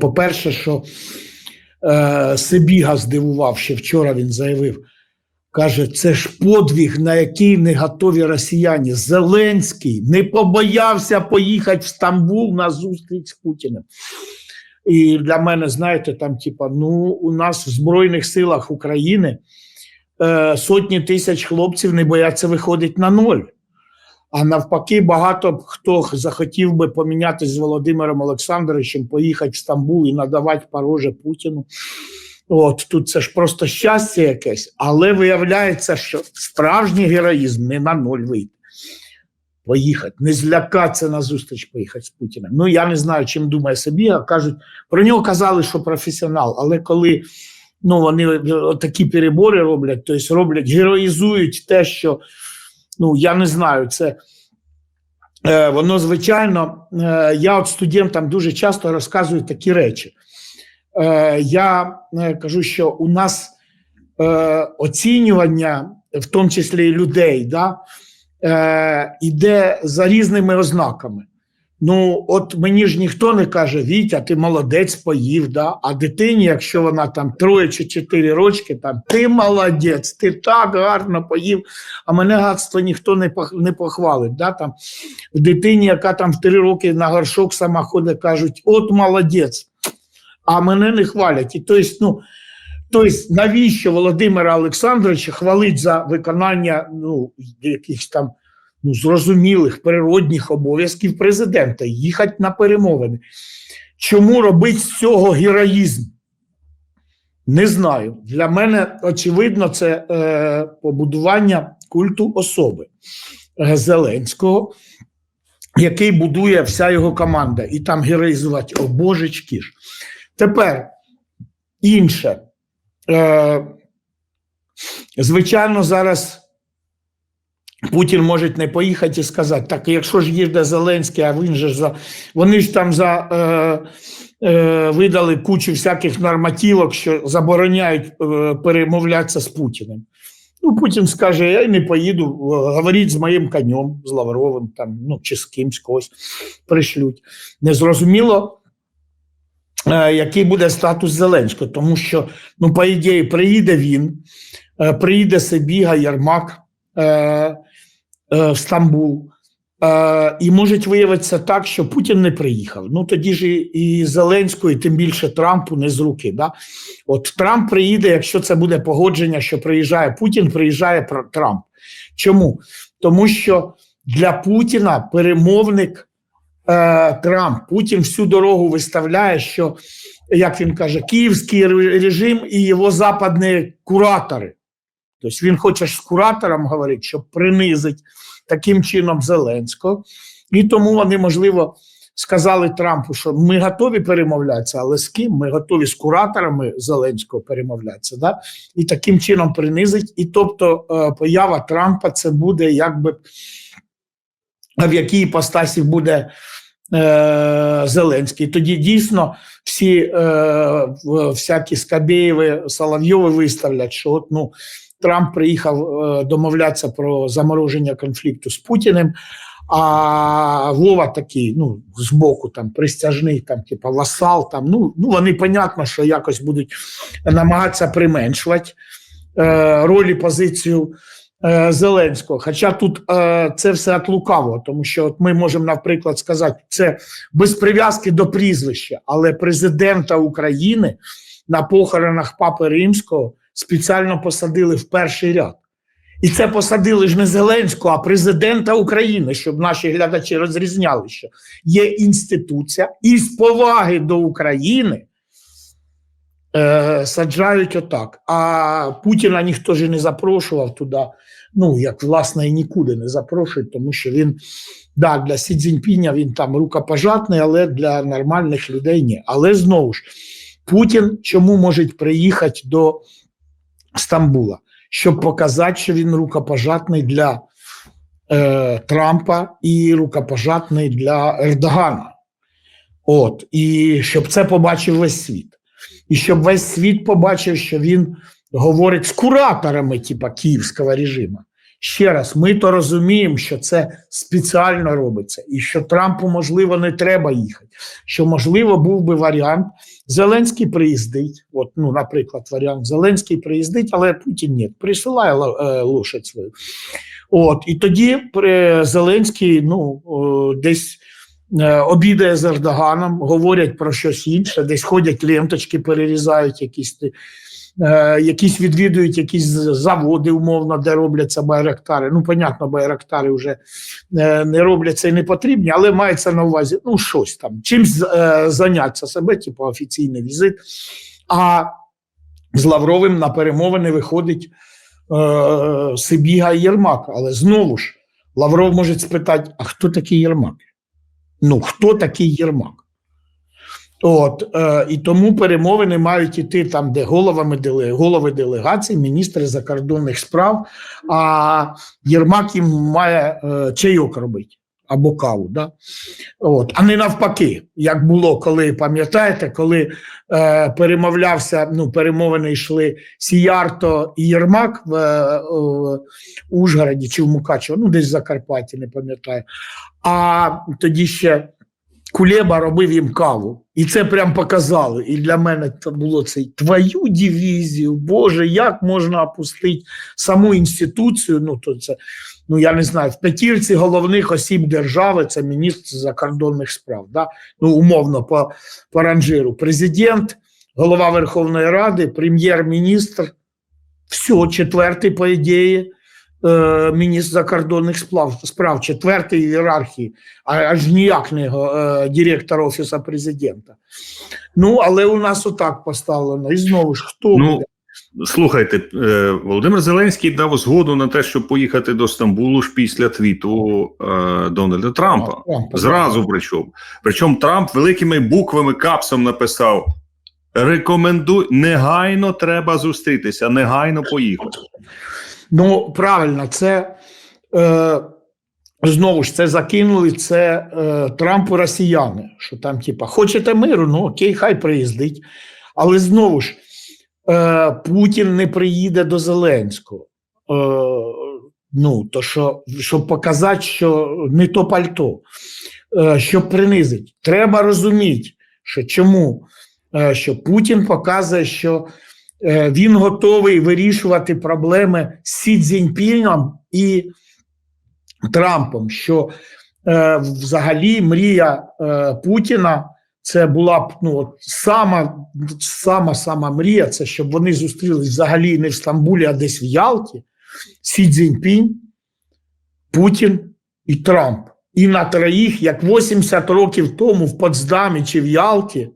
По-перше, що е, Сибіга здивував, ще вчора він заявив. Каже, це ж подвиг, на який не готові росіяни. Зеленський не побоявся поїхати в Стамбул на зустріч з Путіним. І для мене, знаєте, там, типа, ну, у нас в Збройних силах України е, сотні тисяч хлопців не бояться виходити на ноль. А навпаки, багато хто захотів би помінятися з Володимиром Олександровичем, поїхати в Стамбул і надавати пороже Путіну. От тут це ж просто щастя якесь, але виявляється, що справжній героїзм не на ноль вийти. Поїхати, не злякатися на зустріч поїхати з Путіним. Ну я не знаю, чим думає собі, а кажуть, про нього казали, що професіонал, але коли ну, вони такі перебори роблять, тобто роблять, героїзують те, що ну я не знаю, це. Е, Воно звичайно, е, я от студентам дуже часто розказую такі речі. Е, Я кажу, що у нас оцінювання, в тому числі людей, да, іде за різними ознаками. Ну, от мені ж ніхто не каже, Вітя, ти молодець поїв, да? а дитині, якщо вона там троє чи чотири рочки, там ти молодець, ти так гарно поїв, а мене гадство ніхто не не похвалить. Да? Там, дитині, яка там в три роки на горшок сама ходить, кажуть, от молодець, а мене не хвалять. І тобто, ну, тобто, навіщо Володимира Олександровича хвалить за виконання ну, якихось там ну, зрозумілих природних обов'язків президента їхати на перемовини. Чому робить з цього героїзм? Не знаю. Для мене очевидно, це е, побудування культу особи е, Зеленського, який будує вся його команда, і там героїзувати о божечки ж. Тепер інше. Е, звичайно, зараз. Путін може не поїхати і сказати, так якщо ж їде Зеленський, а він же ж за. Вони ж там за, е, е, видали кучу всяких нормативок, що забороняють е, перемовлятися з Путіним. Ну, Путін скаже: я не поїду, е, говоріть з моїм конем, з Лавровим, там, ну, чи з кимсь когось пришлють. Незрозуміло, е, який буде статус Зеленського, тому що, ну, по ідеї, приїде він, е, приїде Сибіга, Єрмак е, е, в Стамбул. Е, і може виявитися так, що Путін не приїхав. Ну тоді ж і, Зеленського, і тим більше Трампу не з руки. Да? От Трамп приїде, якщо це буде погодження, що приїжджає Путін, приїжджає Пр- Трамп. Чому? Тому що для Путіна перемовник е, Трамп Путін всю дорогу виставляє, що, як він каже, київський режим і його западні куратори. Тобто він хоче з куратором говорити, щоб принизить таким чином Зеленського. І тому вони, можливо, сказали Трампу, що ми готові перемовлятися, але з ким? Ми готові з кураторами Зеленського перемовлятися. Да? І таким чином принизить. І тобто е, поява Трампа це буде якби в якій іпостасі буде е, Зеленський. Тоді дійсно всі е, всякі Скабєєви, Соловйови виставлять, що от, ну, Трамп приїхав е, домовлятися про замороження конфлікту з Путіним. А Вова такий, ну, збоку там пристяжний, там, типа васал, там, ну, ну вони понятно, що якось будуть намагатися применшувати е, роль і позицію е, Зеленського. Хоча тут е, це все от лукаво, тому що от ми можемо, наприклад, сказати, це без прив'язки до прізвища, але президента України на похоронах Папи Римського спеціально посадили в перший ряд. І це посадили ж не Зеленського, а президента України, щоб наші глядачі розрізняли, що є інституція, і з поваги до України е, саджають отак. А Путіна ніхто ж не запрошував туди. Ну, як власне і нікуди не запрошують, тому що він, да, для Сі Цзіньпіня він там рукопожатний, але для нормальних людей ні. Але знову ж, Путін чому може приїхати до Стамбула? Щоб показати, що він рукопожатний для е, Трампа і рукопожатний для Ердогана. От, і щоб це побачив весь світ. І щоб весь світ побачив, що він говорить з кураторами, типа київського режиму, Ще раз, ми то розуміємо, що це спеціально робиться, і що Трампу, можливо, не треба їхати. Що, можливо, був би варіант. Зеленський приїздить. От, ну, наприклад, варіант Зеленський приїздить, але Путін ні, присилає е, лошадь свою. От, і тоді при- Зеленський ну, десь е, обідає з Ердоганом, говорять про щось інше, десь ходять ленточки, перерізають якісь. Е, Якісь відвідують якісь заводи, умовно, де робляться байрактари. Ну, понятно, байрактари вже е, не робляться і не потрібні, але мається на увазі ну, щось там, чимсь е, зайнятися себе, типу офіційний візит. А з Лавровим на перемовини виходить е, Сибіга і Єрмак. Але знову ж, Лавров може спитати: а хто такий Єрмак? Ну, хто такий Єрмак? От, е, і тому перемовини мають іти там, де головами деле, голови делегацій, міністри закордонних справ, а Єрмак їм має е, чайок робити або каву. Да? От, а не навпаки, як було, коли пам'ятаєте, коли е, перемовлявся, ну, перемовини йшли Сіярто і Єрмак в е, о, Ужгороді чи в Мукачево, ну десь в Закарпатті, не пам'ятаю. А тоді ще Кулеба робив їм каву. І це прям показали. І для мене це було цей твою дивізію. Боже, як можна опустити саму інституцію? Ну, то це, ну я не знаю, в п'ятірці головних осіб держави це міністр закордонних справ. Да? Ну, умовно, по, по ранжиру. Президент, голова Верховної Ради, прем'єр-міністр. Все, четвертий, по ідеї, е, міністр закордонних справ, справ четвертий в ієрархії, аж ніяк не е, директор Офісу президента. Ну, але у нас отак поставлено. І знову ж, хто Ну? Слухайте, е, Володимир Зеленський дав згоду на те, щоб поїхати до Стамбулу ж після твіту е, Дональда Трампа. Зразу причому. Причому Трамп великими буквами капсом написав: рекомендуй, негайно треба зустрітися, негайно поїхати. Ну, правильно, це е, знову ж це закинули це е, Трампу росіяни. Що там, типа, хочете миру? Ну окей, хай приїздить. Але знову ж е, Путін не приїде до Зеленського. Е, ну, то що, щоб показати, що не то пальто, е, щоб принизити. Треба розуміти, що чому? Е, що Путін показує, що він готовий вирішувати проблеми з Сі Цзіньпіном і Трампом. Що е, взагалі мрія е, Путіна це була б ну, сама, сама сама мрія, це щоб вони зустрілись взагалі не в Стамбулі, а десь в Ялті. Сі Цзіньпінь, Путін і Трамп. І на троїх, як 80 років тому в Потсдамі чи в Ялті,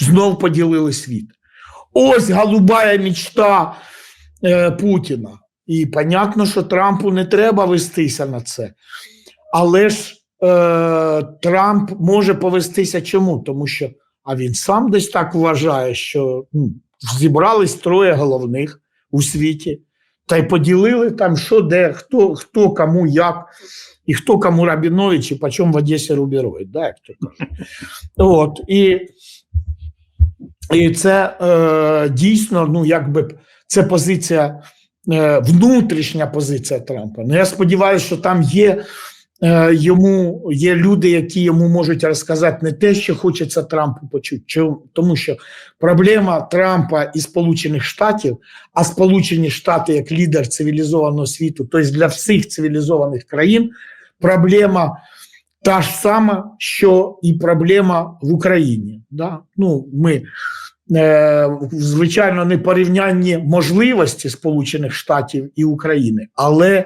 знов поділили світ. Ось голубая мечта е, Путіна. І понятно, що Трампу не треба вестися на це. Але ж е, Трамп може повестися чому? Тому що а він сам десь так вважає, що ну, зібрались троє головних у світі, та й поділили там, що де, хто, хто кому як, і хто кому Рабінович, і по чому в Одесі Рубіроїд, да, як то кажуть. От, і, і це е, дійсно, ну, якби це позиція, е, внутрішня позиція Трампа. Ну, я сподіваюся, що там є. е, Йому є люди, які йому можуть розказати не те, що хочеться Трампу почути. Чому? Тому що проблема Трампа і Сполучених Штатів, а Сполучені Штати як лідер цивілізованого світу, тобто для всіх цивілізованих країн, проблема та ж сама, що і проблема в Україні. Да? Ну, ми, звичайно, не порівнянні можливості Сполучених Штатів і України, але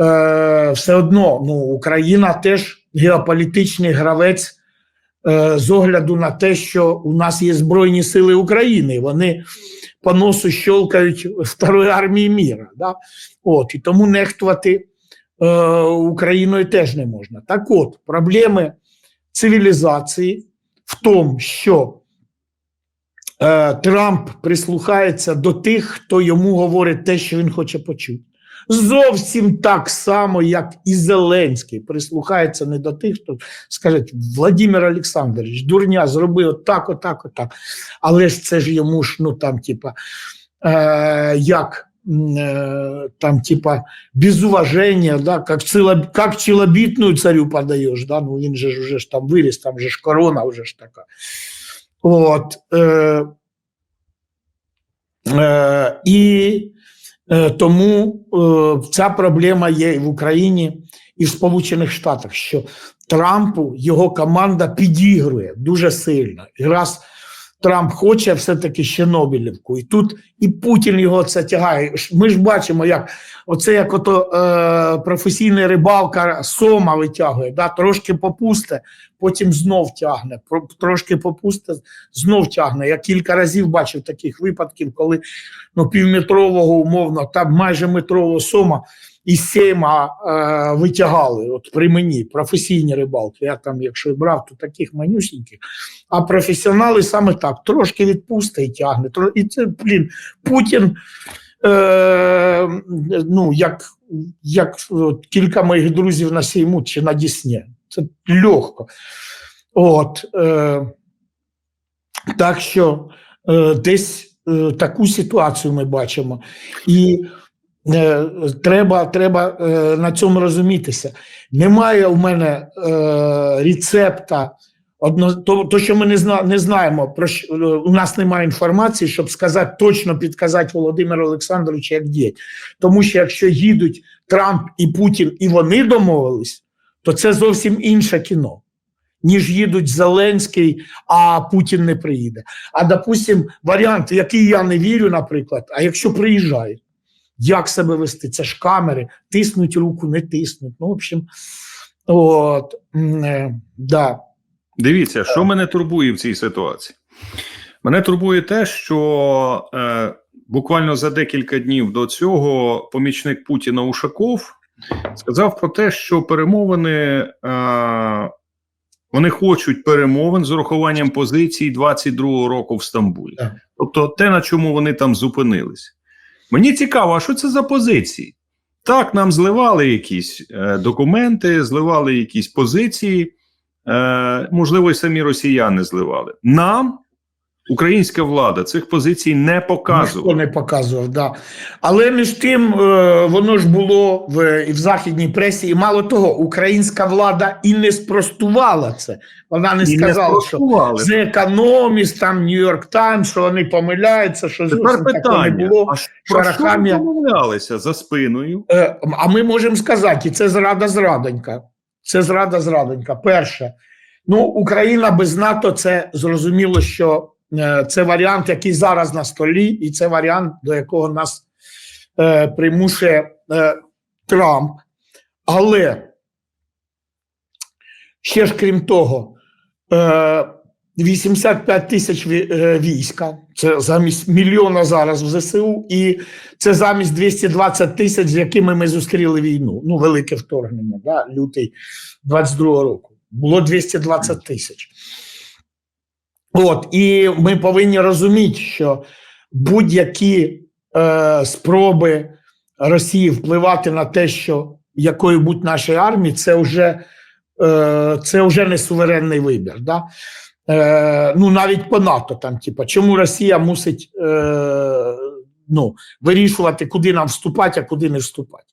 е, все одно ну, Україна теж геополітичний гравець е, з огляду на те, що у нас є Збройні Сили України. Вони по носу щолкають Второї армії міра. Да? От, і тому нехтувати е, Україною теж не можна. Так от, проблеми цивілізації в тому, що е, Трамп прислухається до тих, хто йому говорить те, що він хоче почути. Зовсім так само, як і Зеленський, прислухається не до тих, хто скаже, Владимир Олександрович, дурня, зроби отак, отак, отак. Але ж це ж йому ж, ну там, типа, е, як э, там типа без уважения, да, как, цело, как царю подаешь, да, ну він же ж уже ж там виріс, там же ж корона вже ж така. От, е, е, і е, тому е, ця проблема є і в Україні, і в Сполучених Штатах, що Трампу його команда підігрує дуже сильно. І раз Трамп хоче все-таки ще Нобелівку, і тут і Путін його це тягає. Ми ж бачимо, як оце як ото е, професійний рибалка сома витягує, да, трошки попусте, потім знов тягне, трошки попусте, знов тягне. Я кілька разів бачив таких випадків, коли ну, півметрового умовно, там майже метрового сома із сейма е, витягали. От при мені професійні рибалки. Я там, якщо брав, то таких манюсіньких. А професіонали саме так, трошки відпусти і тягне. І це, блін, Путін, е, ну, як, як от, кілька моїх друзів на Сейму чи на Дісні. Це легко. От, е, так що е, десь е, таку ситуацію ми бачимо. І треба, треба е, на цьому розумітися. Немає у мене е, рецепта. Одно, то, то, що ми не, зна, не знаємо, про що, е, у нас немає інформації, щоб сказати, точно підказати Володимиру Олександровичу, як діяти. Тому що якщо їдуть Трамп і Путін, і вони домовились, то це зовсім інше кіно, ніж їдуть Зеленський, а Путін не приїде. А допустим, варіант, в який я не вірю, наприклад, а якщо приїжджають, як себе вести? Це ж камери, тиснуть руку, не тиснуть. Ну, в общем, от, е, да. Дивіться, що мене турбує в цій ситуації. Мене турбує те, що е, буквально за декілька днів до цього помічник Путіна Ушаков сказав про те, що перемовини е, вони хочуть перемовин з урахуванням позицій 22-го року в Стамбулі. Тобто те, на чому вони там зупинились. Мені цікаво, а що це за позиції? Так, нам зливали якісь е, документи, зливали якісь позиції. Е, можливо, і самі росіяни зливали. Нам українська влада цих позицій не Ніхто не показував, да. Але між тим е, воно ж було в, і в західній пресі, і мало того, українська влада і не спростувала це. Вона не І не сказала, що. The Economist, там Нью-Йорк Таймс, що вони помиляються, що Тепер такого не питання: було. а про що Шарахамія- домовлялися за спиною? Е, А ми можемо сказати, і це зрада зрадонька. Це зрада зрадонька. Перше, ну Україна без НАТО це зрозуміло, що це варіант, який зараз на столі, і це варіант, до якого нас е, примушує е, Трамп. Але ще ж крім того, е, 85 тисяч е, війська, це замість мільйона зараз в ЗСУ, і це замість 220 тисяч, з якими ми зустріли війну. Ну, велике вторгнення, да, лютий 22 року. Було 220 тисяч. От, і ми повинні розуміти, що будь-які е, спроби Росії впливати на те, що якою будь нашої армії, це вже, е, це вже не суверенний вибір. Да? Е, ну, навіть по НАТО, там, типа, чому Росія мусить е, ну, вирішувати, куди нам вступати, а куди не вступати.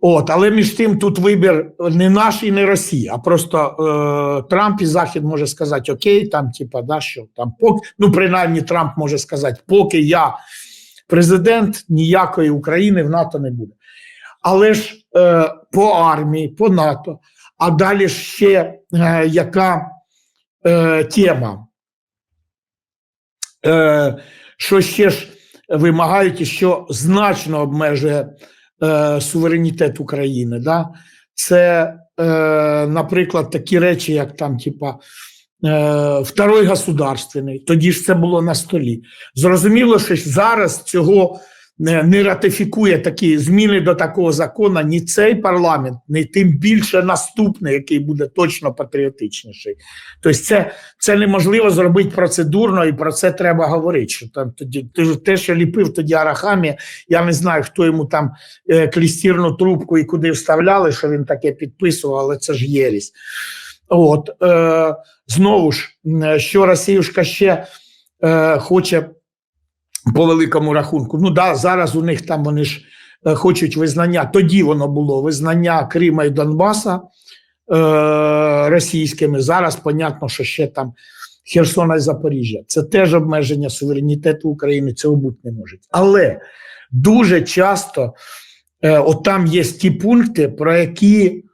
От, але між тим тут вибір не наш і не Росія, а просто е, Трамп і Захід може сказати: Окей, там, типа, да, що там, поки, ну, принаймні, Трамп може сказати, поки я президент, ніякої України в НАТО не буде. Але ж е, по армії, по НАТО, а далі ще е, яка е, тема, е, що ще ж вимагають, і що значно обмежує е, суверенітет України. Да? Це, е, наприклад, такі речі, як там, типа, е, второй государственний, тоді ж це було на столі. Зрозуміло, що зараз цього не, ратифікує такі зміни до такого закону ні цей парламент, ні тим більше наступний, який буде точно патріотичніший. Тобто, це, це неможливо зробити процедурно, і про це треба говорити. Що там тоді те, що ліпив тоді Арахамі, я не знаю, хто йому там е, клістірну трубку і куди вставляли, що він таке підписував, але це ж єрість. От е, знову ж, м, що Росіюшка ще е, хоче по великому рахунку. Ну да, зараз у них там вони ж е, хочуть визнання. Тоді воно було визнання Крима і Донбаса е, російськими. Зараз понятно, що ще там Херсона і Запоріжжя. Це теж обмеження суверенітету України, цього бути не може. Але дуже часто е, от там є ті пункти, про які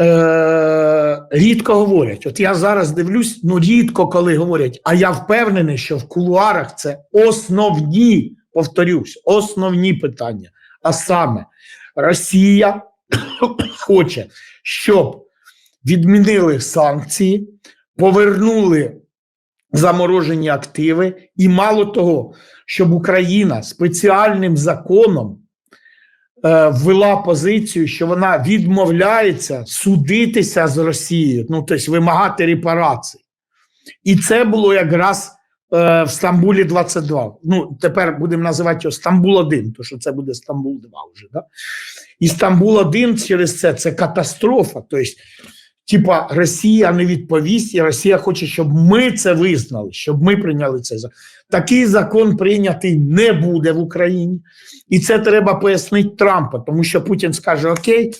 е, рідко говорять. От я зараз дивлюсь, ну рідко коли говорять, а я впевнений, що в кулуарах це основні, повторюсь, основні питання. А саме Росія хоче, щоб відмінили санкції, повернули заморожені активи, і мало того, щоб Україна спеціальним законом ввела позицію, що вона відмовляється судитися з Росією, ну тобто вимагати репарацій. І це було якраз е, в Стамбулі 22. Ну, тепер будемо називати його Стамбул 1, тому що це буде Стамбул 2 вже. Да? І Стамбул 1 через це це катастрофа. Тобто, типа, Росія не відповість, і Росія хоче, щоб ми це визнали, щоб ми прийняли цей закон. Такий закон прийнятий не буде в Україні. І це треба пояснити Трампа, тому що Путін скаже: Окей,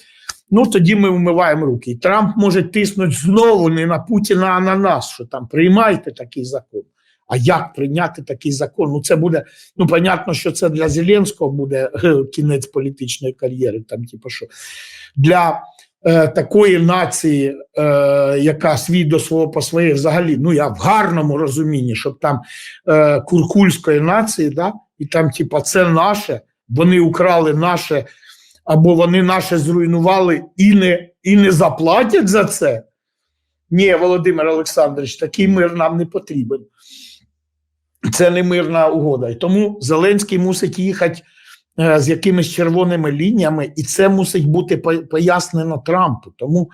ну тоді ми вмиваємо руки. І Трамп може тиснути знову не на Путіна, а на нас, що там приймайте такий закон. А як прийняти такий закон? Ну, це буде, ну, понятно, що це для Зеленського буде е, кінець політичної кар'єри. Там, типу, що для такої нації, е, яка свій до свого по своїй взагалі, ну я в гарному розумінні, щоб там е, куркульської нації, да, і там, типа, це наше, вони украли наше, або вони наше зруйнували і не, і не заплатять за це. Ні, Володимир Олександрович, такий мир нам не потрібен. Це не мирна угода. І тому Зеленський мусить їхати е, з якимись червоними лініями, і це мусить бути пояснено Трампу. Тому,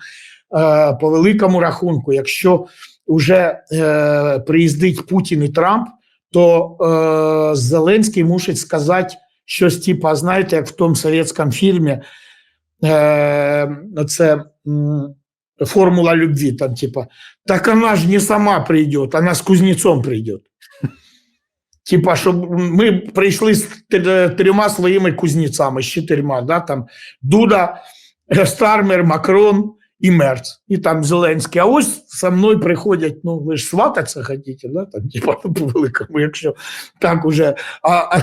е, по великому рахунку, якщо вже е, приїздить Путін і Трамп, то е, Зеленський мусить сказати щось, типу, знаєте, як в тому совєтському фільмі, е, це формула любви, там, типа, так она же не сама придет, она с кузнецом придет. Типа, щоб ми прийшли з трьома своїми кузнецами, з чотирма, да, там Дуда, Стармер, Макрон і Мерц, і там Зеленський. А ось со мною приходять, ну ви ж свататися хотіте, да, там, типа, по великому, якщо так уже а.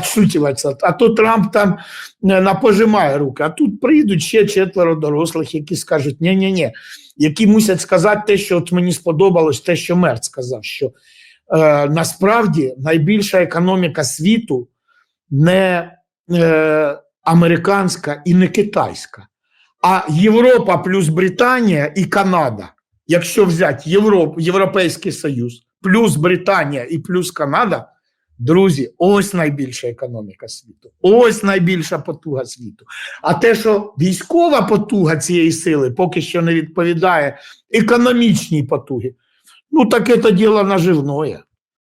А то Трамп там е, напожимає руки, а тут прийдуть ще четверо дорослих, які скажуть, ні-ні-ні, які мусять сказати те, що от мені сподобалось, те, що Мерц сказав, що е, насправді найбільша економіка світу не е, американська і не китайська, а Європа плюс Британія і Канада. Якщо взяти Європ, Європейський Союз, плюс Британія і плюс Канада, друзі, ось найбільша економіка світу, ось найбільша потуга світу. А те, що військова потуга цієї сили поки що не відповідає економічній потугі, ну так это дело наживное.